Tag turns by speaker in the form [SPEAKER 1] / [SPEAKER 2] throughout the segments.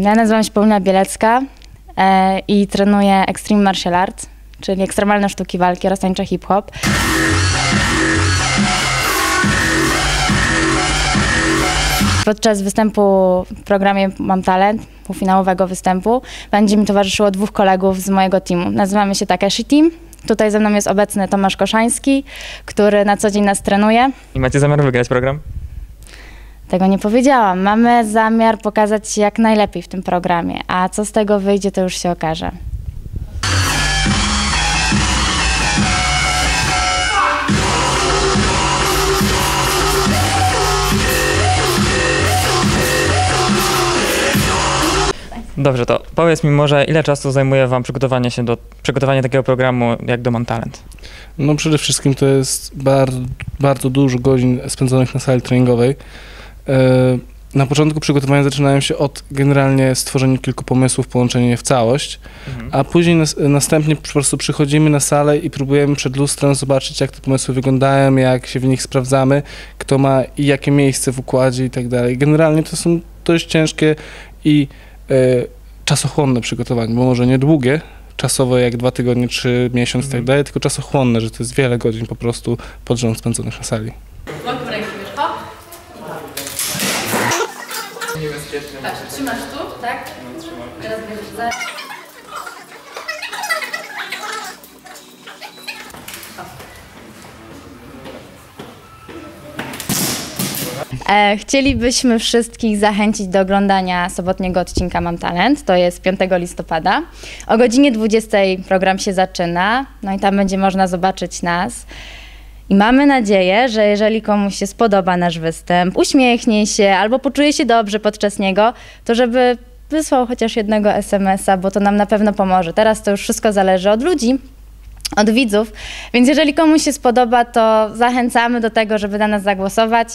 [SPEAKER 1] Ja nazywam się Paulina Bielecka e, i trenuję Extreme Martial Arts, czyli ekstremalne sztuki walki oraz tańczę hip-hop. Podczas występu w programie Mam Talent, półfinałowego występu, będzie mi towarzyszyło dwóch kolegów z mojego teamu. Nazywamy się Takeshi Team. Tutaj ze mną jest obecny Tomasz Koszański, który na co dzień nas trenuje.
[SPEAKER 2] I macie zamiar wygrać program?
[SPEAKER 1] Tego nie powiedziałam. Mamy zamiar pokazać się jak najlepiej w tym programie, a co z tego wyjdzie, to już się okaże.
[SPEAKER 2] Dobrze, to powiedz mi może, ile czasu zajmuje wam przygotowanie się do przygotowanie takiego programu jak do Talent?
[SPEAKER 3] No przede wszystkim to jest bardzo, bardzo dużo godzin spędzonych na sali treningowej. E, Na początku przygotowania zaczynają się od generalnie stworzenia kilku pomysłów, połączenia je w całość, a później nas, następnie po prostu przychodzimy na salę i próbujemy przed lustrem zobaczyć, jak te pomysły wyglądają, jak się w nich sprawdzamy, kto ma i jakie miejsce w układzie i tak dalej. Generalnie to są dość ciężkie i e, czasochłonne przygotowania, bo może nie długie, czasowo jak dwa tygodnie, czy miesiąc i tak
[SPEAKER 2] Mhm.
[SPEAKER 3] dalej, tylko czasochłonne, że to jest wiele godzin po prostu pod rząd spędzonych na sali.
[SPEAKER 1] Wiesz, Tak, trzymasz tu, tak? Teraz będziesz za... E, Chcielibyśmy wszystkich zachęcić do oglądania sobotniego odcinka Mam Talent. To jest 5 listopada. O godzinie 20 program się zaczyna. No i tam będzie można zobaczyć nas. I mamy nadzieję, że jeżeli komuś się spodoba nasz występ, uśmiechnie się albo poczuje się dobrze podczas niego, to żeby wysłał chociaż jednego SMS-a, bo to nam na pewno pomoże. Teraz to już wszystko zależy od ludzi, od widzów, więc jeżeli komuś się spodoba, to zachęcamy do tego, żeby na nas zagłosować.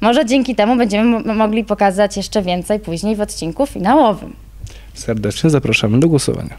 [SPEAKER 1] Może dzięki temu będziemy mo- mogli pokazać jeszcze więcej później w odcinku finałowym.
[SPEAKER 3] Serdecznie zapraszamy do głosowania.